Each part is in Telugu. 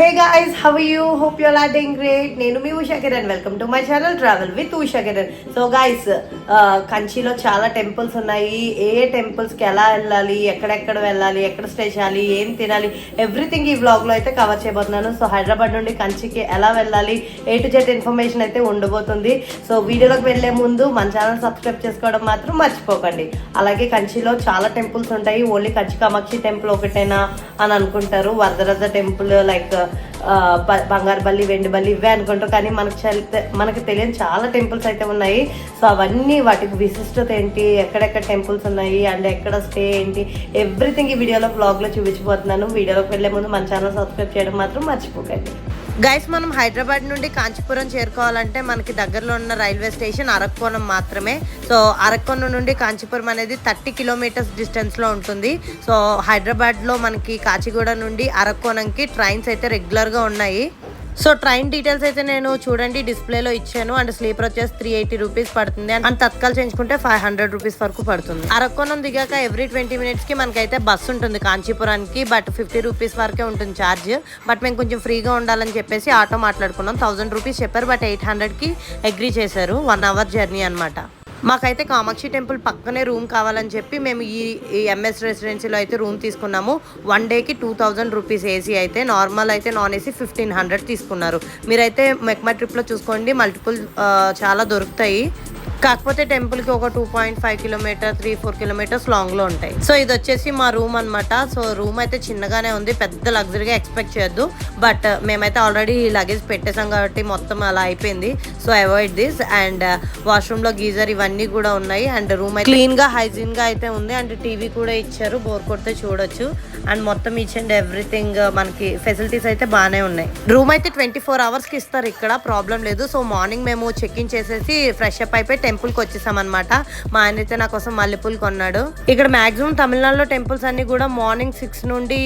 Hey guys how you hope you are doing great నేను మీ Usha Kiran. Welcome to my channel travel with Usha Kiran. So guys uh, కంచిలో చాలా టెంపుల్స్ ఉన్నాయి. ఏ ఏ ఎలా వెళ్ళాలి ఎక్కడెక్కడ వెళ్ళాలి ఎక్కడ స్టే చేయాలి ఏం తినాలి ఎవ్రీథింగ్ ఈ వ్లాగ్లో అయితే కవర్ చేయబోతున్నాను. సో హైదరాబాద్ నుండి కంచికి ఎలా వెళ్ళాలి ఏ టు జెడ్ ఇన్ఫర్మేషన్ అయితే ఉండబోతుంది. సో వీడియోలోకి వెళ్ళే ముందు మన ఛానల్ సబ్స్క్రైబ్ చేసుకోవడం మాత్రం మర్చిపోకండి. అలాగే కంచిలో చాలా టెంపుల్స్ ఉంటాయి. ఓన్లీ కంచి కామాక్షి టెంపుల్ ఒకటేనా అని అనుకుంటారు. వరదరాజ టెంపుల్ లైక్ బంగారు బల్లి వెండి బల్లి ఇవే అనుకుంటారు. కానీ మనకు మనకు తెలియని చాలా టెంపుల్స్ అయితే ఉన్నాయి. సో అవన్నీ వాటికి విశిష్టత ఏంటి? ఎక్కడెక్కడ టెంపుల్స్ ఉన్నాయి? అండ్ ఎక్కడ స్టే ఏంటి? ఎవ్రీథింగ్ ఈ వీడియోలో బ్లాగ్లో చూపించబోతున్నాను. వీడియోలోకి వెళ్ళే ముందు మన ఛానల్ సబ్స్క్రైబ్ చేయడం మాత్రం మర్చిపోకండి. గైస్ మనం హైదరాబాద్ నుండి కాంచీపురం చేరుకోవాలంటే మనకి దగ్గరలో ఉన్న రైల్వే స్టేషన్ అరక్కోణం మాత్రమే. సో అరక్కోణం నుండి కాంచీపురం అనేది థర్టీ కిలోమీటర్స్ డిస్టెన్స్లో ఉంటుంది. సో హైదరాబాద్లో మనకి కాచిగూడ నుండి అరక్కోణంకి ట్రైన్స్ అయితే రెగ్యులర్గా ఉన్నాయి. సో ట్రైన్ డీటెయిల్స్ అయితే నేను చూడండి డిస్ప్లేలో ఇచ్చాను. అండ్ స్లీపర్ వచ్చేసి త్రీ ఎయిటీ రూపీస్ పడుతుంది. అండ్ తత్కాల్ చేయించుకుంటే ఫైవ్ హండ్రెడ్ రూపీస్ వరకు పడుతుంది. అరకోణం దిగాక ఎవ్రీ ట్వంటీ మినిట్స్కి మనకైతే బస్ ఉంటుంది కాంచీపురానికి బట్ ఫిఫ్టీ రూపీస్ వరకే ఉంటుంది ఛార్జ్ బట్ మేము కొంచెం ఫ్రీగా ఉండాలని చెప్పేసి ఆటో మాట్లాడుకున్నాం. థౌసండ్ రూపీస్ చెప్పారు బట్ ఎయిట్ హండ్రెడ్కి అగ్రీ చేశారు. వన్ అవర్ జర్నీ అనమాట మాకైతే కామాక్షి టెంపుల్ పక్కనే రూమ్ కావాలని చెప్పి మేము ఈ ఎంఎస్ రెసిడెన్సీలో అయితే రూమ్ తీసుకున్నాము. వన్ డేకి టూ థౌజండ్ రూపీస్ ఏసీ అయితే నార్మల్ అయితే నాన్ ఏసీ ఫిఫ్టీన్ హండ్రెడ్ తీసుకున్నారు. మీరైతే మెక్మా ట్రిప్లో చూసుకోండి. మల్టిపుల్ చాలా దొరుకుతాయి. కాకపోతే టెంపుల్కి ఒక two point five kilometer three four kilometers లాంగ్లో ఉంటాయి. సో ఇది వచ్చేసి మా రూమ్ అన్నమాట. సో రూమ్ అయితే చిన్నగానే ఉంది పెద్ద లగ్జరీగా ఎక్స్పెక్ట్ చేయొద్దు. బట్ మేమైతే ఆల్రెడీ లగేజ్ పెట్టేసాం కాబట్టి మొత్తం అలా అయిపోయింది. సో అవాయిడ్ దిస్ అండ్ వాష్రూమ్లో గీజర్ ఇవన్నీ కూడా ఉన్నాయి. అండ్ రూమ్ అయితే క్లీన్గా హైజీన్గా అయితే ఉంది. అండ్ టీవీ కూడా ఇచ్చారు. బోర్ కొడితే చూడొచ్చు. అండ్ మొత్తం ఈచ్ అండ్ ఎవ్రీథింగ్ మనకి ఫెసిలిటీస్ అయితే బాగానే ఉన్నాయి. రూమ్ అయితే ట్వంటీ ఫోర్ అవర్స్కి ఇస్తారు. ఇక్కడ ప్రాబ్లం లేదు. సో మార్నింగ్ మేము చెక్ ఇన్ చేసేసి ఫ్రెష్ అప్ అయిపోయి టెంపుల్కి వచ్చేసామన్నమాట. మా ఆయన అయితే నా కోసం మల్లెపూలు కొన్నాడు. ఇక్కడ మాక్సిమం తమిళనాడులో టెంపుల్స్ అన్ని కూడా మార్నింగ్ సిక్స్ నుండి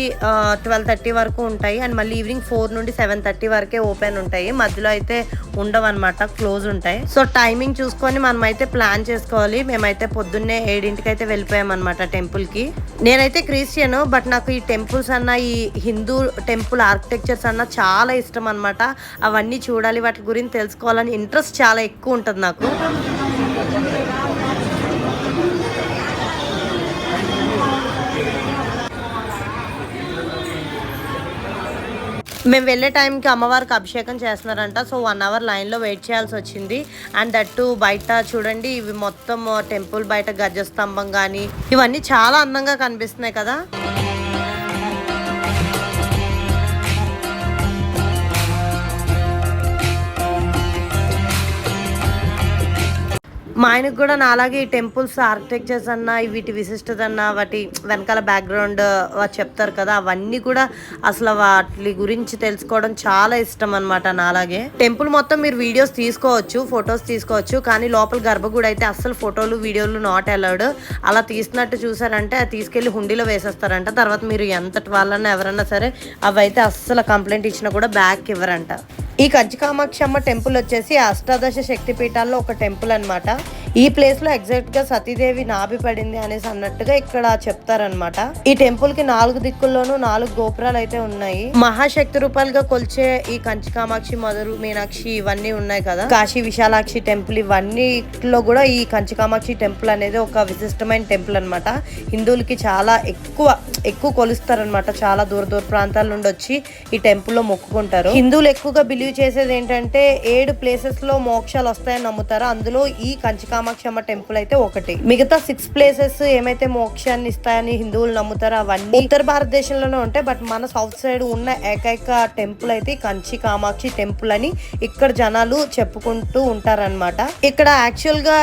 ట్వెల్వ్ థర్టీ వరకు ఉంటాయి. అండ్ మళ్ళీ ఈవినింగ్ ఫోర్ నుండి సెవెన్ థర్టీ వరకే ఓపెన్ ఉంటాయి. మధ్యలో అయితే ఉండవు అనమాట క్లోజ్ ఉంటాయి. సో టైమింగ్ చూసుకొని మనం అయితే ప్లాన్ చేసుకోవాలి. మేమైతే పొద్దున్నే ఏడింటికి అయితే వెళ్ళిపోయామన్నమాట టెంపుల్కి. టెంపుల్కి నేనైతే క్రిస్టియన్ బట్ నాకు ఈ టెంపుల్స్ అన్న ఈ హిందూ టెంపుల్ ఆర్కిటెక్చర్స్ అన్న చాలా ఇష్టం అనమాట అవన్నీ చూడాలి వాటి గురించి తెలుసుకోవాలని ఇంట్రెస్ట్ చాలా ఎక్కువ ఉంటుంది నాకు. మేము వెళ్ళే టైంకి అమ్మవారికి అభిషేకం చేస్తున్నారంట. సో వన్ అవర్ లైన్లో వెయిట్ చేయాల్సి వచ్చింది. అండ్ దట్టు బయట చూడండి ఇవి మొత్తం uh, టెంపుల్ బయట గజస్తంభం కానీ ఇవన్నీ చాలా అందంగా కనిపిస్తున్నాయి కదా. మా ఆయనకు కూడా నాలాగే ఈ టెంపుల్స్ ఆర్కిటెక్చర్స్ అన్న వీటి విశిష్టత అన్న వాటి వెనకాల బ్యాక్గ్రౌండ్ చెప్తారు కదా అవన్నీ కూడా అసలు వాటి గురించి తెలుసుకోవడం చాలా ఇష్టం అనమాట నాలాగే. టెంపుల్ మొత్తం మీరు వీడియోస్ తీసుకోవచ్చు ఫొటోస్ తీసుకోవచ్చు కానీ లోపల గర్భగుడి అయితే అస్సలు ఫోటోలు వీడియోలు నాట్ అలౌడ్ అలా తీసినట్టు చూసారంటే అది తీసుకెళ్ళి హుండీలో వేసేస్తారంట. తర్వాత మీరు ఎంతటి వాళ్ళన్నా ఎవరన్నా సరే అవైతే అస్సలు కంప్లైంట్ ఇచ్చినా కూడా బ్యాక్ ఇవ్వరంట. ఈ కంచి కామాక్షమ్మ టెంపుల్ వచ్చేసి అష్టాదశ శక్తి పీఠాల్లో ఒక టెంపుల్ అన్నమాట. ఈ ప్లేస్లో ఎగ్జాక్ట్గా సతీదేవి నాభి పడింది అనేసి అన్నట్టుగా ఇక్కడ చెప్తారనమాట ఈ టెంపుల్కి నాలుగు దిక్కుల్లోనూ నాలుగు గోపురాలు అయితే ఉన్నాయి. మహాశక్తి రూపాలుగా కొలిచే ఈ కంచి కామాక్షి మధురు మీనాక్షి ఇవన్నీ ఉన్నాయి కదా. కాశీ విశాలాక్షి టెంపుల్ ఇవన్నీలో కూడా ఈ కంచి కామాక్షి టెంపుల్ అనేది ఒక విశిష్టమైన టెంపుల్ అన్నమాట. హిందువులకి చాలా ఎక్కువ ఎక్కువ కొలుస్తారనమాట చాలా దూర దూర ప్రాంతాల నుండి వచ్చి ఈ టెంపుల్లో మొక్కుకుంటారు. హిందువులు ఎక్కువగా బిలీవ్ చేసేది ఏంటంటే ఏడు ప్లేసెస్లో మోక్షాలు వస్తాయని నమ్ముతారు. అందులో ఈ కంచి పంచకామాక్షమ్మ టెంపుల్ అయితే ఒకటి. మిగతా సిక్స్ ప్లేసెస్ ఏమైతే మోక్షాన్ని ఇస్తాయని హిందువులు నమ్ముతారో అవన్నీ ఉత్తర భారతదేశంలోనే ఉంటాయి. బట్ మన సౌత్ సైడ్ ఉన్న ఏకైక టెంపుల్ అయితే కంచి కామాక్షి టెంపుల్ అని ఇక్కడ జనాలు చెప్పుకుంటూ ఉంటారన్నమాట. ఇక్కడ యాక్చువల్గా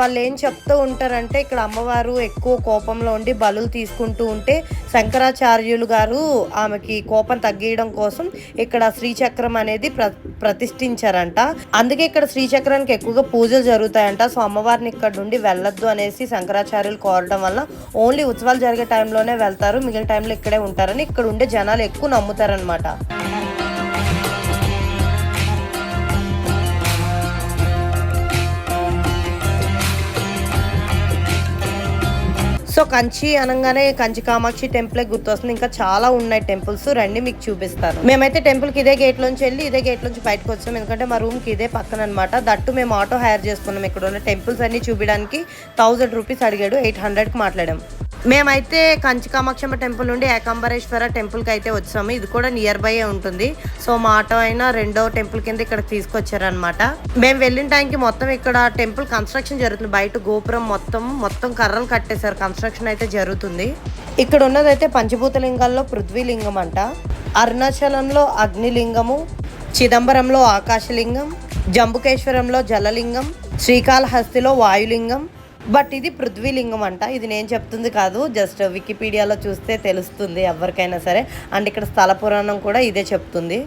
వాళ్ళు ఏం చెప్తూ ఉంటారంటే ఇక్కడ అమ్మవారు ఎక్కువ కోపంలో ఉండి బలులు తీసుకుంటూ ఉంటే శంకరాచార్యులు గారు ఆమెకి కోపం తగ్గియడం కోసం ఇక్కడ శ్రీచక్రం అనేది ప్ర ప్రతిష్ఠించారంట. అందుకే ఇక్కడ శ్రీచక్రానికి ఎక్కువగా పూజలు జరుగుతాయంట. సో అమ్మవారిని ఇక్కడ నుండి వెళ్ళొద్దు అనేసి శంకరాచార్యులు కోరడం వల్ల ఓన్లీ ఉత్సవాలు జరిగే టైంలోనే వెళ్తారు. మిగిలిన టైంలో ఇక్కడే ఉంటారని ఇక్కడ ఉండే జనాలు ఎక్కువ నమ్ముతారనమాట సో కంచి అనగానే కంచి కామాక్షి టెంపుల్ గుర్తొస్తుంది. ఇంకా చాలా ఉన్నాయి టెంపుల్స్. రండి మీకు చూపిస్తాను. మేమైతే టెంపుల్కి ఇదే గేట్ లోంచి వెళ్ళి ఇదే గేట్ నుంచి బయటకు వచ్చాం. ఎందుకంటే మా రూమ్కి ఇదే పక్కన అనమాట దట్టు మేము ఆటో హైర్ చేసుకున్నాం. ఇక్కడ ఉన్న టెంపుల్స్ అన్ని చూపించడానికి థౌజండ్ రూపీస్ అడిగాడు. ఎయిట్ హండ్రెడ్కి మాట్లాడాం. మేమైతే కంచి కామాక్షమ్మ టెంపుల్ నుండి ఏకాంబరేశ్వర టెంపుల్కి అయితే వచ్చాము. ఇది కూడా నియర్ బై ఉంటుంది. సో మా ఆటో అయినా రెండో టెంపుల్ కింద ఇక్కడ తీసుకొచ్చారనమాట. మేము వెళ్ళిన టైంకి మొత్తం ఇక్కడ టెంపుల్ కన్స్ట్రక్షన్ జరుగుతుంది. బయట గోపురం మొత్తం మొత్తం కర్రలు కట్టేశారు. కన్స్ట్రక్షన్ అయితే జరుగుతుంది. ఇక్కడ ఉన్నదైతే పంచభూత లింగాల్లో పృథ్వీలింగం అంట అరుణాచలంలో అగ్నిలింగము చిదంబరంలో ఆకాశలింగం జంబుకేశ్వరంలో జలలింగం శ్రీకాళహస్తిలో వాయులింగం. బట్ ఇది పృథ్వీలింగం అంట ఇది నేను చెప్తుంది కాదు జస్ట్ వికీపీడియాలో చూస్తే తెలుస్తుంది ఎవరికైనా సరే. అండ్ ఇక్కడ స్థల పురాణం కూడా ఇదే చెప్తుంది.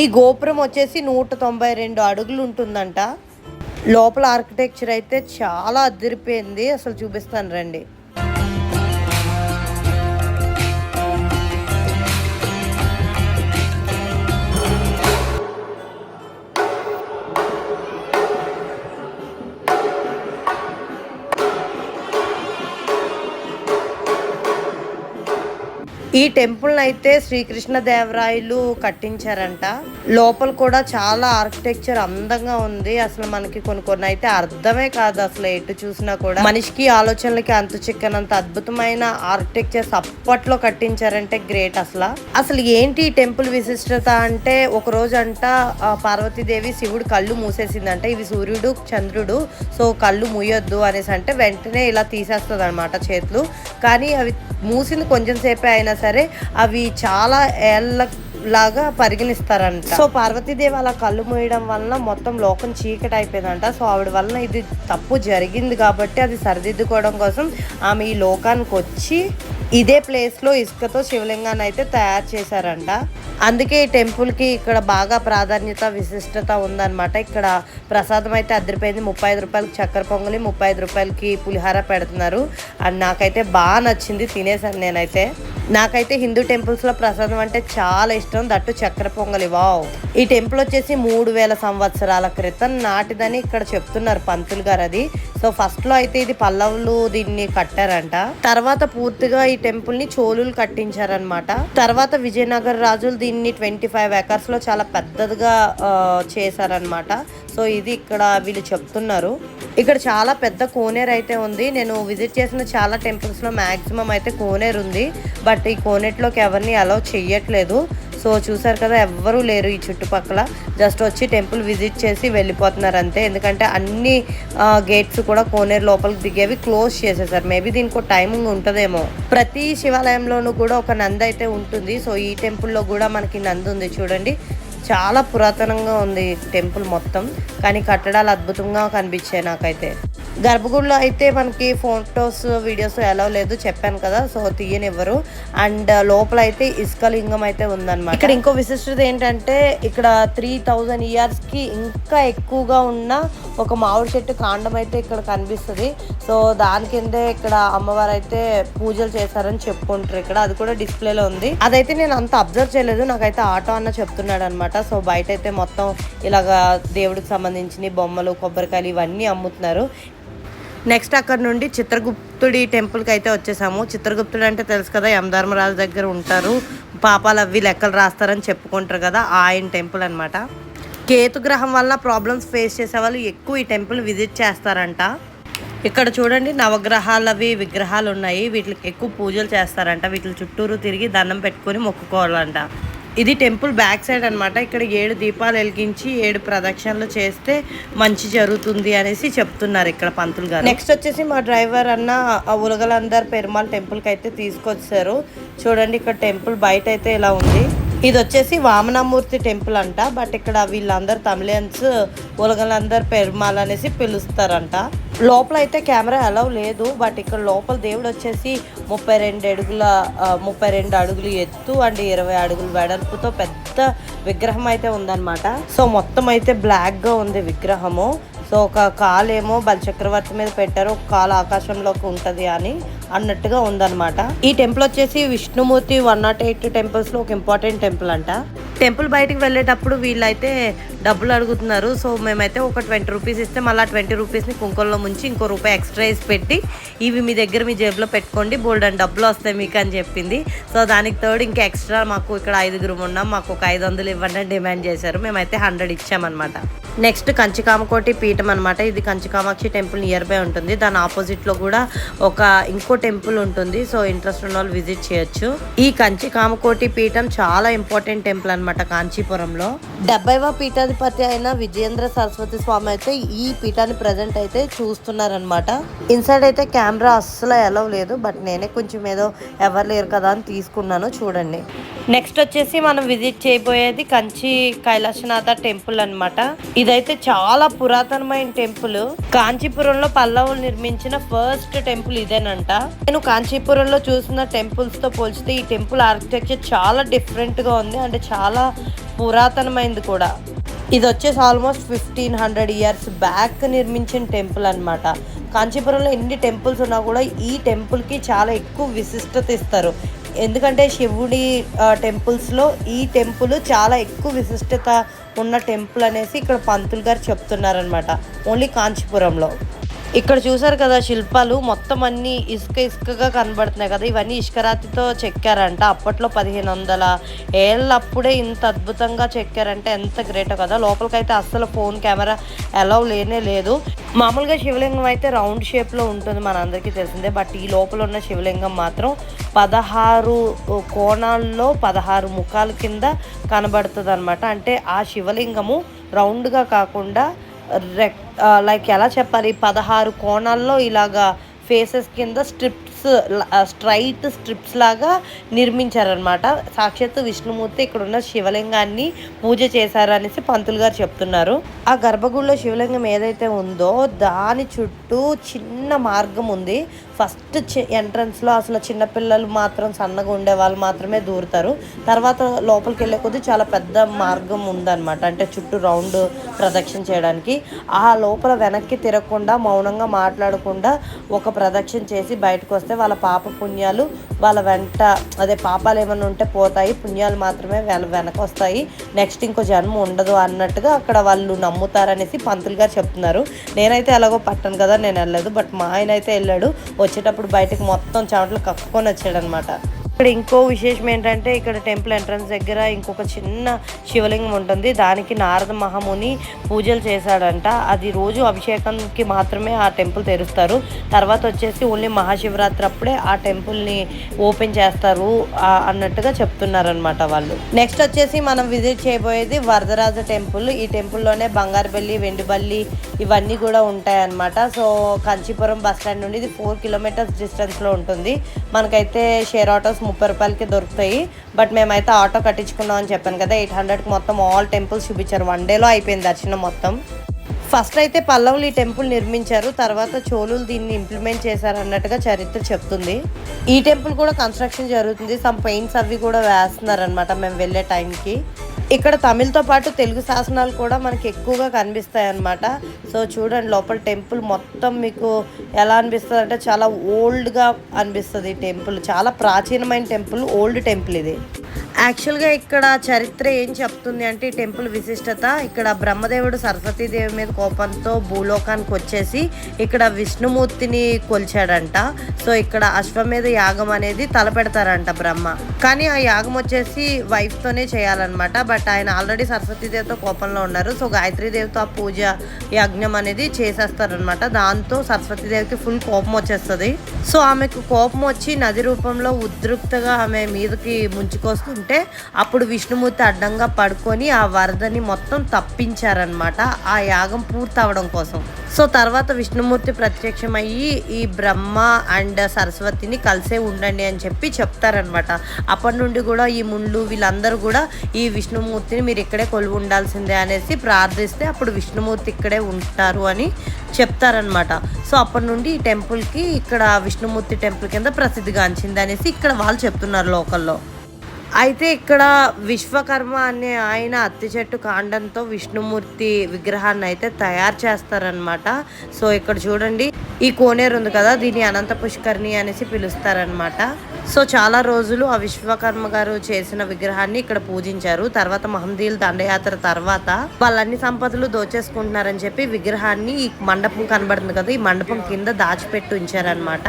ఈ గోపురం వచ్చేసి నూట తొంభై రెండు అడుగులు ఉంటుందంట. లోపల ఆర్కిటెక్చర్ అయితే చాలా అదిరిపోయింది. అసలు చూపిస్తాను రండి. ఈ టెంపుల్ అయితే శ్రీకృష్ణ దేవరాయలు కట్టించారంట. లోపల కూడా చాలా ఆర్కిటెక్చర్ అందంగా ఉంది. అసలు మనకి కొన్ని కొన్ని అయితే అర్థమే కాదు అసలు ఎటు చూసినా కూడా. మనిషికి ఆలోచనలకి అంత చిక్కనంత అద్భుతమైన ఆర్కిటెక్చర్స్ అప్పట్లో కట్టించారంటే గ్రేట్ అసలు. అసలు ఏంటి ఈ టెంపుల్ విశిష్టత అంటే ఒక రోజు అంట పార్వతీదేవి శివుడు కళ్ళు మూసేసిందంట. ఇవి సూర్యుడు చంద్రుడు సో కళ్ళు మూయొద్దు అనేసి అంటే వెంటనే ఇలా తీసేస్తుంది అనమాట చేతులు. కానీ అవి మూసింది కొంచెం సేపే అయినా సరే అవి చాలా ఏళ్ళ లాగా పరిగణిస్తారంట. సో పార్వతీదేవి అలా కళ్ళు మూయడం వలన మొత్తం లోకం చీకటి అయిపోయిందంట. సో ఆవిడ వలన ఇది తప్పు జరిగింది కాబట్టి అది సరిదిద్దుకోవడం కోసం ఆమె ఈ లోకానికి వచ్చి ఇదే ప్లేస్లో ఇసుకతో శివలింగాన్ని అయితే తయారు చేశారంట. అందుకే ఈ టెంపుల్కి ఇక్కడ బాగా ప్రాధాన్యత విశిష్టత ఉందన్నమాట. ఇక్కడ ప్రసాదం అయితే అదిరిపోయింది ముప్పై ఐదు రూపాయలకి చక్కెర పొంగలి ముప్పై ఐదు రూపాయలకి పులిహార పెడుతున్నారు. అండ్ నాకైతే బాగా నచ్చింది తినేసాను నేనైతే. నాకైతే హిందూ టెంపుల్స్లో ప్రసాదం అంటే చాలా ఇష్టం. దట్టు చక్కెర పొంగలి వావ్. ఈ టెంపుల్ వచ్చేసి మూడు వేల సంవత్సరాల క్రితం నాటిదని ఇక్కడ చెప్తున్నారు పంతులు గారు అది. సో ఫస్ట్లో అయితే ఇది పల్లవులు దీన్ని కట్టారంట. తర్వాత పూర్తిగా ఈ టెంపుల్ని చోళులు కట్టించారనమాట తర్వాత విజయనగర రాజులు దీన్ని ట్వంటీ ఫైవ్ ఎకర్స్లో చాలా పెద్దదిగా చేశారనమాట సో ఇది ఇక్కడ వీళ్ళు చెప్తున్నారు. ఇక్కడ చాలా పెద్ద కోనేరు అయితే ఉంది. నేను విజిట్ చేసిన చాలా టెంపుల్స్లో మాక్సిమం అయితే కోనేరు ఉంది. బట్ ఈ కోనేట్లోకి ఎవరిని అలౌ చెయ్యట్లేదు. సో చూసారు కదా ఎవ్వరూ లేరు ఈ చుట్టుపక్కల. జస్ట్ వచ్చి టెంపుల్ విజిట్ చేసి వెళ్ళిపోతున్నారు అంతే. ఎందుకంటే అన్ని గేట్స్ కూడా కోనేరు లోపలికి దిగేవి క్లోజ్ చేసేసారు. మేబీ దీనికి ఒక టైమింగ్ ఉంటుందేమో. ప్రతి శివాలయంలోనూ కూడా ఒక నంది అయితే ఉంటుంది. సో ఈ టెంపుల్లో కూడా మనకి నంది ఉంది చూడండి. చాలా పురాతనంగా ఉంది టెంపుల్ మొత్తం. కానీ కట్టడాలు అద్భుతంగా కనిపించాయి నాకైతే. గర్భగుడిలో అయితే మనకి ఫొటోస్ వీడియోస్ ఎలా లేదు చెప్పాను కదా. సో తీయనివ్వరు. అండ్ లోపల అయితే ఇసుక లింగం అయితే ఉందన్నమాట. ఇక్కడ ఇంకో విశిష్టత ఏంటంటే ఇక్కడ త్రీ థౌజండ్ ఇయర్స్కి ఇంకా ఎక్కువగా ఉన్న ఒక మామిడి చెట్టు కాండం అయితే ఇక్కడ కనిపిస్తుంది. సో దాని కిందే ఇక్కడ అమ్మవారు అయితే పూజలు చేశారని చెప్పుకుంటారు ఇక్కడ. అది కూడా డిస్ప్లేలో ఉంది. అదైతే నేను అంత అబ్జర్వ్ చేయలేదు. నాకైతే ఆటో అన్న చెప్తున్నాడు అనమాట సో బయట అయితే మొత్తం ఇలాగా దేవుడికి సంబంధించిన బొమ్మలు కొబ్బరికాయలు ఇవన్నీ అమ్ముతున్నారు. నెక్స్ట్ అక్కడ నుండి చిత్రగుప్తుడి టెంపుల్కి అయితే వచ్చేసాము. చిత్రగుప్తుడు అంటే తెలుసు కదా యమధర్మరాజు దగ్గర ఉంటారు. పాపాలు అవి లెక్కలు రాస్తారని చెప్పుకుంటారు కదా ఆయన టెంపుల్ అన్నమాట. కేతు గ్రహం వల్ల ప్రాబ్లమ్స్ ఫేస్ చేసే వాళ్ళు ఎక్కువ ఈ టెంపుల్ విజిట్ చేస్తారంట. ఇక్కడ చూడండి నవగ్రహాలవి విగ్రహాలు ఉన్నాయి. వీటికి ఎక్కువ పూజలు చేస్తారంట. వీటి చుట్టూరు తిరిగి దండం పెట్టుకొని మొక్కుకోవాలంట. ఇది టెంపుల్ బ్యాక్ సైడ్ అన్నమాట. ఇక్కడ ఏడు దీపాలు వెలిగించి ఏడు ప్రదక్షిణలు చేస్తే మంచి జరుగుతుంది అనేసి చెప్తున్నారు ఇక్కడ పంతులు గారు. నెక్స్ట్ వచ్చేసి మా డ్రైవర్ అన్న ఆ ఉలగలందర్ పెరుమాల్ టెంపుల్కి అయితే తీసుకొచ్చారు. చూడండి ఇక్కడ టెంపుల్ బయట అయితే ఇలా ఉంది. ఇది వచ్చేసి వామనమూర్తి టెంపుల్ అంట. బట్ ఇక్కడ వీళ్ళందరూ తమిళియన్స్ ఉలగలందర్ పెరుమాల్ అనేసి పిలుస్తారంట. లోపల అయితే కెమెరా అలవ్ లేదు. బట్ ఇక్కడ లోపల దేవుడు వచ్చేసి ముప్పై రెండు అడుగుల ముప్పై రెండు అడుగులు ఎత్తు అండ్ ఇరవై అడుగుల వెడల్పుతో పెద్ద విగ్రహం అయితే ఉందన్నమాట. సో మొత్తం అయితే బ్లాక్గా ఉంది విగ్రహము. సో ఒక కాలేమో బలచక్రవర్తి మీద పెట్టారు ఒక కాలు ఆకాశంలోకి ఉంటుంది అని అన్నట్టుగా ఉందన్నమాట. ఈ టెంపుల్ వచ్చేసి విష్ణుమూర్తి వన్ నాట్ ఎయిట్ టెంపుల్స్లో ఒక ఇంపార్టెంట్ టెంపుల్ అంట. టెంపుల్ బయటకు వెళ్ళేటప్పుడు వీళ్ళైతే డబ్బులు అడుగుతున్నారు. సో మేమైతే ఒక ట్వంటీ రూపీస్ ఇస్తే మళ్ళీ ట్వంటీ రూపీస్ని కుంకుల్లో ముంచి ఇంకో రూపాయి ఎక్స్ట్రా వేసి పెట్టి ఇవి మీ దగ్గర మీ జేబులో పెట్టుకోండి బోల్డ్ అని డబ్బులు వస్తాయి మీకు అని చెప్పింది. సో దానికి థర్డ్ ఇంకా ఎక్స్ట్రా మాకు ఇక్కడ ఐదుగురు ఉన్నాం మాకు ఒక ఐదు వందలు ఇవ్వండి అని డిమాండ్ చేశారు. మేమైతే హండ్రెడ్ ఇచ్చామన్నమాట. నెక్స్ట్ కంచికామకోటి పీఠం అనమాట ఇది కంచికామాక్షి టెంపుల్ నియర్ బై ఉంటుంది. దాని ఆపోజిట్లో కూడా ఒక ఇంకో టెంపుల్ ఉంటుంది. సో ఇంట్రెస్ట్ ఉన్న వాళ్ళు విజిట్ చేయొచ్చు. ఈ కంచికామకోటి పీఠం చాలా ఇంపార్టెంట్ టెంపుల్ అనమాట కాంచీపురంలో. డెబ్బైవ పీఠాధిపతి అయిన విజయేంద్ర సరస్వతి స్వామి అయితే ఈ పీఠాన్ని ప్రజెంట్ అయితే చూస్తున్నారనమాట ఇన్సైడ్ అయితే కెమెరా అస్సలు ఎలవ్ లేదు. బట్ నేనే కొంచెం ఏదో ఎవరు లేరు కదా అని తీసుకున్నాను. చూడండి. నెక్స్ట్ వచ్చేసి మనం విజిట్ చేయబోయేది కంచి కైలాసనాథ టెంపుల్ అనమాట ఇదైతే చాలా పురాతనమైన టెంపుల్ కాంచీపురంలో పల్లవులు నిర్మించిన ఫస్ట్ టెంపుల్ ఇదేనంట. నేను కాంచీపురంలో చూసిన టెంపుల్స్తో పోల్చితే ఈ టెంపుల్ ఆర్కిటెక్చర్ చాలా డిఫరెంట్గా ఉంది. అంటే చాలా పురాతనమైంది కూడా. ఇది వచ్చేసి almost fifteen hundred years back నిర్మించిన టెంపుల్ అనమాట కాంచీపురంలో ఎన్ని టెంపుల్స్ ఉన్నా కూడా ఈ టెంపుల్కి చాలా ఎక్కువ విశిష్టత ఇస్తారు. ఎందుకంటే శివుడి టెంపుల్స్లో ఈ టెంపుల్ చాలా ఎక్కువ విశిష్టత ఉన్న టెంపుల్ అనేసి ఇక్కడ పంతులు గారు చెప్తున్నారనమాట ఓన్లీ కాంచీపురంలో. ఇక్కడ చూసారు కదా శిల్పాలు మొత్తం అన్ని ఇసుక ఇసుకగా కనబడుతున్నాయి కదా. ఇవన్నీ ఇసుకరాతితో చెక్కారంట. అప్పట్లో పదిహేను వందల ఏళ్ళప్పుడే ఇంత అద్భుతంగా చెక్కారంటే. ఎంత గ్రేట్ కదా. లోపలికైతే అస్సలు ఫోన్ కెమెరా అలౌ లేనే లేదు. మామూలుగా శివలింగం అయితే రౌండ్ షేప్లో ఉంటుంది మనందరికీ తెలిసిందే. బట్ ఈ లోపల ఉన్న శివలింగం మాత్రం పదహారు కోణాల్లో పదహారు ముఖాల కింద కనబడుతుంది అనమాట అంటే ఆ శివలింగము రౌండ్గా కాకుండా రెక్ లైక్ ఎలా చెప్పాలి? పదహారు కోణాల్లో ఇలాగా ఫేసెస్ కింద స్ట్రిప్స్ స్ట్రైట్ స్ట్రిప్స్ లాగా నిర్మించారనమాట సాక్షాత్తు విష్ణుమూర్తి ఇక్కడ ఉన్న శివలింగాన్ని పూజ చేశారు అనేసి పంతులు గారు చెప్తున్నారు. ఆ గర్భగుడిలో శివలింగం ఏదైతే ఉందో దాని చుట్టూ చిన్న మార్గం ఉంది. ఫస్ట్ ఎంట్రన్స్లో అసలు చిన్నపిల్లలు మాత్రం సన్నగా ఉండే వాళ్ళు మాత్రమే దూరుతారు. తర్వాత లోపలికి వెళ్ళే కొద్దీ చాలా పెద్ద మార్గం ఉందన్నమాట. అంటే చుట్టూ రౌండ్ ప్రదక్షిణ చేయడానికి. ఆ లోపల వెనక్కి తిరగకుండా మౌనంగా మాట్లాడకుండా ఒక ప్రదక్షిణ చేసి బయటకు వస్తే వాళ్ళ పాప పుణ్యాలు వాళ్ళ వెంట అదే పాపాలు ఏమైనా ఉంటే పోతాయి. పుణ్యాలు మాత్రమే వాళ్ళ వెనక వస్తాయి. నెక్స్ట్ ఇంకో జన్మ ఉండదు అన్నట్టుగా అక్కడ వాళ్ళు నమ్ముతారనేసి పంతులు గారు చెప్తున్నారు. నేనైతే ఎలాగో పట్టాను కదా నేను వెళ్ళలేదు. బట్ మా ఆయన అయితే వెళ్ళాడు. వచ్చేటప్పుడు బయటకు మొత్తం చెమటలు కక్కుకొని వచ్చాడనమాట ఇక్కడ ఇంకో విశేషం ఏంటంటే ఇక్కడ టెంపుల్ ఎంట్రన్స్ దగ్గర ఇంకొక చిన్న శివలింగం ఉంటుంది. దానికి నారద మహాముని పూజలు చేశాడంట. అది రోజు అభిషేకంకి మాత్రమే ఆ టెంపుల్ తెరుస్తారు. తర్వాత వచ్చేసి ఓన్లీ మహాశివరాత్రి అప్పుడే ఆ టెంపుల్ని ఓపెన్ చేస్తారు అన్నట్టుగా చెప్తున్నారనమాట వాళ్ళు. నెక్స్ట్ వచ్చేసి మనం విజిట్ చేయబోయేది వరదరాజ టెంపుల్. ఈ టెంపుల్లోనే బంగారు వెండిబల్లి ఇవన్నీ కూడా ఉంటాయన్నమాట. సో కంచీపురం బస్ స్టాండ్ నుండి ఇది ఫోర్ కిలోమీటర్స్ డిస్టెన్స్లో ఉంటుంది. మనకైతే షేర్ ఆటోస్ ముప్పై రూపాయలకి దొరుకుతాయి. బట్ మేమైతే ఆటో కట్టించుకున్నాం అని చెప్పాను కదా ఎయిట్ హండ్రెడ్కి మొత్తం ఆల్ టెంపుల్స్ చూపించారు. వన్ డేలో అయిపోయింది దర్శనం మొత్తం. ఫస్ట్ అయితే పల్లవులు ఈ టెంపుల్ నిర్మించారు తర్వాత చోళులు దీన్ని ఇంప్లిమెంట్ చేశారు అన్నట్టుగా చరిత్ర చెప్తుంది. ఈ టెంపుల్ కూడా కన్స్ట్రక్షన్ జరుగుతుంది. సమ్ పెయింట్స్ అవి కూడా వేస్తున్నారు అనమాట మేము వెళ్ళే టైంకి ఇక్కడ తమిళ్తో పాటు తెలుగు శాసనాలు కూడా మనకి ఎక్కువగా కనిపిస్తాయి అన్నమాట సో చూడండి లోపల టెంపుల్ మొత్తం మీకు ఎలా అనిపిస్తుంది అంటే చాలా ఓల్డ్గా అనిపిస్తుంది ఈ టెంపుల్. చాలా ప్రాచీనమైన టెంపుల్ ఓల్డ్ టెంపుల్ ఇది. యాక్చువల్గా ఇక్కడ చరిత్ర ఏం చెప్తుంది అంటే ఈ టెంపుల్ విశిష్టత. ఇక్కడ బ్రహ్మదేవుడు సరస్వతీదేవి మీద కోపంతో భూలోకానికి వచ్చేసి ఇక్కడ విష్ణుమూర్తిని కొల్చాడంట. సో ఇక్కడ అశ్వమేధ యాగం అనేది తలపెడతారంట బ్రహ్మ. కానీ ఆ యాగం వచ్చేసి వైఫ్తోనే చేయాలన్నమాట. బట్ ఆయన ఆల్రెడీ సరస్వతీదేవితో కోపంలో ఉన్నారు. సో గాయత్రీదేవితో ఆ పూజ యజ్ఞం అనేది చేసేస్తారనమాట దాంతో సరస్వతీదేవికి ఫుల్ కోపం వచ్చేస్తుంది. సో ఆమెకు కోపం వచ్చి నది రూపంలో ఉద్రిక్తగా ఆమె మీదకి ఉంటే అప్పుడు విష్ణుమూర్తి అడ్డంగా పడుకొని ఆ వరదని మొత్తం తప్పించారనమాట ఆ యాగం పూర్తవడం కోసం. సో తర్వాత విష్ణుమూర్తి ప్రత్యక్షమయ్యి ఈ బ్రహ్మ అండ్ సరస్వతిని కలిసే ఉండండి అని చెప్పి చెప్తారనమాట అప్పటి నుండి కూడా ఈ ముండ్లు వీళ్ళందరూ కూడా ఈ విష్ణుమూర్తిని మీరు ఇక్కడే కొలువు ఉండాల్సిందే అనేసి ప్రార్థిస్తే అప్పుడు విష్ణుమూర్తి ఇక్కడే ఉంటారు అని చెప్తారనమాట సో అప్పటి నుండి ఈ టెంపుల్కి ఇక్కడ విష్ణుమూర్తి టెంపుల్ కింద ప్రసిద్ధిగాంచింది అనేసి ఇక్కడ వాళ్ళు చెప్తున్నారు లోకల్లో. అయితే ఇక్కడ విశ్వకర్మ అనే ఆయన అత్తి చెట్టు కాండంతో విష్ణుమూర్తి విగ్రహాన్ని అయితే తయారు చేస్తారనమాట సో ఇక్కడ చూడండి ఈ కోనేరు ఉంది కదా దీన్ని అనంత పుష్కరిణి అనేసి పిలుస్తారనమాట సో చాలా రోజులు ఆ విశ్వకర్మ గారు చేసిన విగ్రహాన్ని ఇక్కడ పూజించారు. తర్వాత మహందీల్ దండయాత్ర తర్వాత వాళ్ళన్ని సంపదలు దోచేసుకుంటున్నారని చెప్పి విగ్రహాన్ని ఈ మండపం కనబడుతుంది కదా ఈ మండపం కింద దాచిపెట్టి ఉంచారనమాట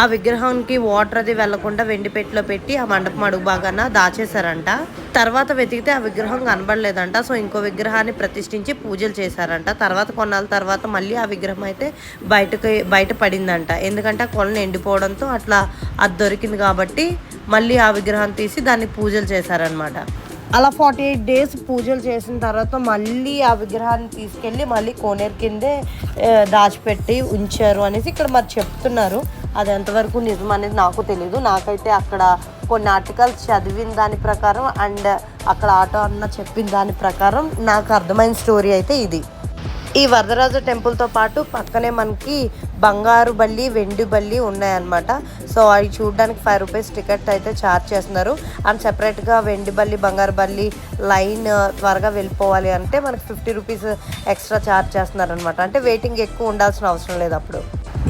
ఆ విగ్రహానికి వాటర్ అది వెళ్ళకుండా వెండి పెట్టిలో పెట్టి ఆ మండపం అడుగు బాగాన దాచేశారంట. తర్వాత వెతికితే ఆ విగ్రహం కనబడలేదంట. సో ఇంకో విగ్రహాన్ని ప్రతిష్ఠించి పూజలు చేశారంట. తర్వాత కొన్నాళ్ళ తర్వాత మళ్ళీ ఆ విగ్రహం అయితే బయటకు బయట పడిందంట. ఎందుకంటే ఆ కొలను ఎండిపోవడంతో అట్లా అది దొరికింది కాబట్టి మళ్ళీ ఆ విగ్రహం తీసి దాన్ని పూజలు చేశారనమాట అలా ఫార్టీ ఎయిట్ డేస్ పూజలు చేసిన తర్వాత మళ్ళీ ఆ విగ్రహాన్ని తీసుకెళ్ళి మళ్ళీ కోనేరు కిందే దాచిపెట్టి ఉంచారు అనేసి ఇక్కడ మరి చెప్తున్నారు. అది ఎంతవరకు నిజం అనేది నాకు తెలీదు. నాకైతే అక్కడ కొన్ని ఆర్టికల్స్ చదివిన దాని ప్రకారం అండ్ అక్కడ ఆటో అన్న చెప్పిన దాని ప్రకారం నాకు అర్థమైన స్టోరీ అయితే ఇది. ఈ వరదరాజు టెంపుల్తో పాటు పక్కనే మనకి బంగారు బల్లి వెండి బల్లి ఉన్నాయన్నమాట. సో అవి చూడడానికి ఫైవ్ రూపీస్ టికెట్ అయితే ఛార్జ్ చేస్తున్నారు. అండ్ సెపరేట్గా వెండి బల్లి బంగారు బల్లి లైన్ త్వరగా వెళ్ళిపోవాలి అంటే మనకి ఫిఫ్టీ రూపీస్ ఎక్స్ట్రా ఛార్జ్ చేస్తున్నారనమాట అంటే వెయిటింగ్ ఎక్కువ ఉండాల్సిన అవసరం లేదు అప్పుడు.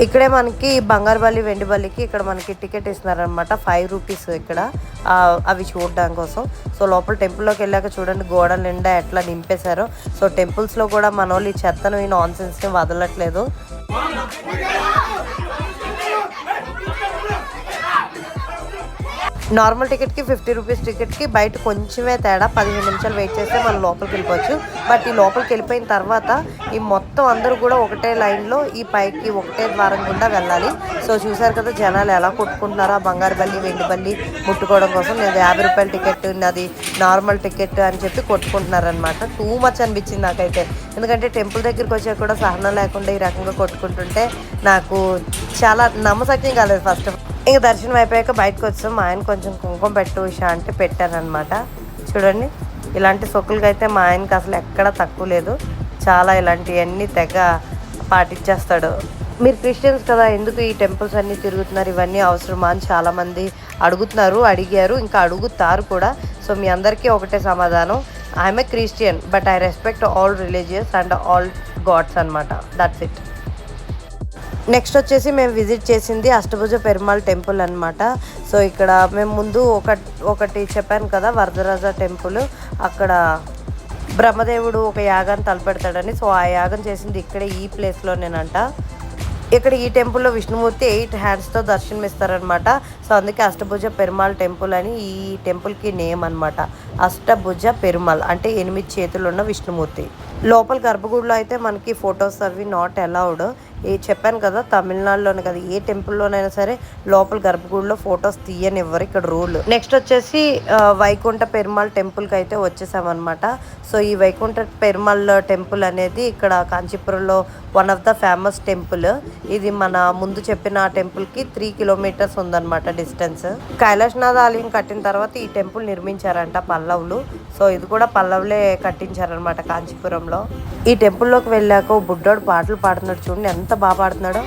ఇక్కడే మనకి బంగారు బల్లి వెండి బల్లికి ఇక్కడ మనకి టికెట్ ఇస్తున్నారనమాట ఫైవ్ రూపీస్ ఇక్కడ. ఆ, అవి చూడడం కోసం. సో లోపల టెంపుల్లోకి వెళ్ళాక చూడండి గోడల నిండా ఎట్లా నింపేశారో. సో టెంపుల్స్లో కూడా మన వాళ్ళు ఈ చెత్తను ఈ నాన్సెన్స్ని వదలట్లేదు. నార్మల్ టికెట్కి ఫిఫ్టీ రూపీస్ టికెట్కి బయట కొంచెమే తేడా. పదిహేను నిమిషాలు వెయిట్ చేస్తే మనం లోపలికి వెళ్ళిపోవచ్చు. బట్ ఈ లోపలికి వెళ్ళిపోయిన తర్వాత ఈ మొత్తం అందరూ కూడా ఒకటే లైన్లో ఈ పైకి ఒకటే ద్వారం గుండా వెళ్ళాలి. సో చూసారు కదా జనాలు ఎలా కొట్టుకుంటున్నారా? బంగారు బల్లి వెండి బల్లి ముట్టుకోవడం కోసం నేను యాభై రూపాయల టికెట్ నాది నార్మల్ టికెట్ అని చెప్పి కొట్టుకుంటున్నారనమాట టూ మచ్ అనిపించింది నాకైతే. ఎందుకంటే టెంపుల్ దగ్గరికి వచ్చాక కూడా సహనం లేకుండా ఈ రకంగా కొట్టుకుంటుంటే నాకు చాలా నమ్మసక్యం కాలేదు ఫస్ట్ ఇంక దర్శనం అయిపోయాక బయటకు వచ్చాం. మా ఆయన కొంచెం కుంకుమ పెట్టు ఉషా అంటే పెట్టారనమాట చూడండి ఇలాంటి సొక్కులకి అయితే మా ఆయనకి అసలు ఎక్కడ తక్కువ లేదు. చాలా ఇలాంటివన్నీ తెగ పాటించేస్తాడు మీరు క్రిస్టియన్స్ కదా ఎందుకు ఈ టెంపుల్స్ అన్నీ తిరుగుతున్నారు? ఇవన్నీ అవసరమా అని చాలామంది అడుగుతున్నారు అడిగారు. ఇంకా అడుగుతారు కూడా. సో మీ అందరికీ ఒకటే సమాధానం. I'm a Christian but I respect all religious and all gods అనమాట దట్స్ ఇట్ నెక్స్ట్ వచ్చేసి మేము విజిట్ చేసింది అష్టభుజ పెరుమాళ్ టెంపుల్ అనమాట సో ఇక్కడ మేము ముందు ఒక ఒకటి చెప్పాను కదా వరదరాజ టెంపుల్. అక్కడ బ్రహ్మదేవుడు ఒక యాగాన్ని తలపెడతాడని. సో ఆ యాగం చేసింది ఇక్కడే ఈ ప్లేస్లోనేనంట. ఇక్కడ ఈ టెంపుల్లో విష్ణుమూర్తి ఎయిట్ హ్యాండ్స్తో దర్శనమిస్తారనమాట సో అందుకే అష్టభుజ పెరుమాళ్ టెంపుల్ అని ఈ టెంపుల్కి నేమ్ అనమాట అష్టభుజ పెరుమాళ్ అంటే ఎనిమిది చేతులు ఉన్న విష్ణుమూర్తి. లోపల గర్భగుడిలో అయితే మనకి ఫొటోస్ అవి నాట్ అలౌడ్. ఏ చెప్పాను కదా తమిళనాడులోనే కదా ఏ టెంపుల్లోనైనా సరే లోపల గర్భగుడిలో ఫొటోస్ తీయనివ్వరు ఇక్కడ రూల్. నెక్స్ట్ వచ్చేసి వైకుంఠ పెరుమాళ్ టెంపుల్కి అయితే వచ్చేసామన్నమాట. సో ఈ వైకుంఠ పెరుమాళ్ టెంపుల్ అనేది ఇక్కడ కాంచీపురంలో one of the famous temple ఇది మన ముందు చెప్పిన టెంపుల్కి త్రీ కిలోమీటర్స్ ఉందన్నమాట డిస్టెన్స్ కైలాసనాథ్ ఆలయం కట్టిన తర్వాత ఈ టెంపుల్ నిర్మించారంట పల్లవులు. సో ఇది కూడా పల్లవులే కట్టించారనమాట కాంచీపురంలో. ఈ టెంపుల్లోకి వెళ్ళాక ఓ బుడ్డోడు పాటలు పాడుతున్నాడు చూడండి ఎంత బాగా పాడుతున్నాడో.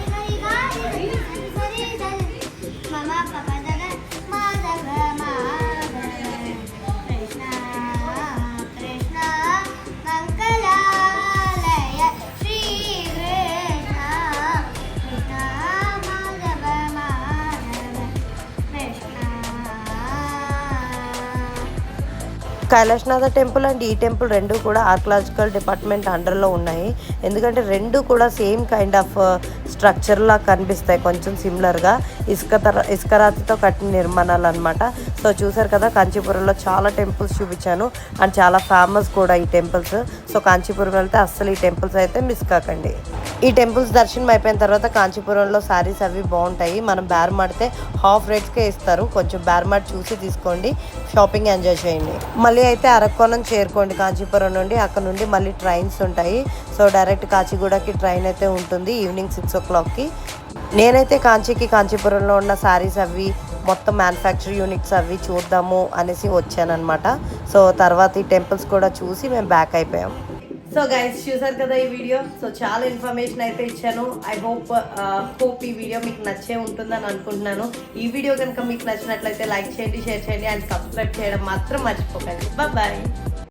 కైలాష్నాథ టెంపుల్ అండ్ ఈ టెంపుల్ రెండు కూడా ఆర్కలాజికల్ డిపార్ట్మెంట్ అండర్లో ఉన్నాయి. ఎందుకంటే రెండు కూడా సేమ్ కైండ్ ఆఫ్ స్ట్రక్చర్ లా కనిపిస్తాయి కొంచెం సిమిలర్గా ఇసుక తర ఇసుక రాతితో కట్టిన నిర్మాణాలు అనమాట సో చూసారు కదా కాంచీపురంలో చాలా టెంపుల్స్ చూపించాను. అండ్ చాలా ఫేమస్ కూడా ఈ టెంపుల్స్. సో కాంచీపురం వెళ్తే అస్సలు ఈ టెంపుల్స్ అయితే మిస్ కాకండి. ఈ టెంపుల్స్ దర్శనం అయిపోయిన తర్వాత కాంచీపురంలో శారీస్ అవి బాగుంటాయి. మనం బేరమాడితే హాఫ్ రేట్స్కే ఇస్తారు. కొంచెం బేరమాడి చూసి తీసుకోండి. షాపింగ్ ఎంజాయ్ చేయండి. మళ్ళీ అయితే అరక్కోణం చేరుకోండి కాంచీపురం నుండి. అక్కడ నుండి మళ్ళీ ట్రైన్స్ ఉంటాయి. సో డైరెక్ట్ కాచిగూడకి ట్రైన్ అయితే ఉంటుంది ఈవినింగ్ సిక్స్ ఓ క్లాక్కి. నేనైతే కాంచీకి కాంచీపురంలో ఉన్న శారీస్ అవి మొత్తం మ్యానుఫ్యాక్చర్ యూనిట్స్ అవి చూద్దాము అనేసి వచ్చానమాట సో తర్వాత ఈ టెంపుల్స్ కూడా చూసి మేము బ్యాక్ అయిపోయాం. సో గైస్ చూసారు కదా ఈ వీడియో సో చాలా ఇన్ఫర్మేషన్ అయితే ఇచ్చాను. ఐ హోప్ హోప్ ఈ వీడియో మీకు నచ్చే ఉంటుందని అనుకుంటున్నాను. ఈ వీడియో కనుక మీకు నచ్చినట్లయితే లైక్ చేయండి షేర్ చేయండి అండ్ సబ్స్క్రైబ్ చేయడం మాత్రం మర్చిపోకండి. బాయ్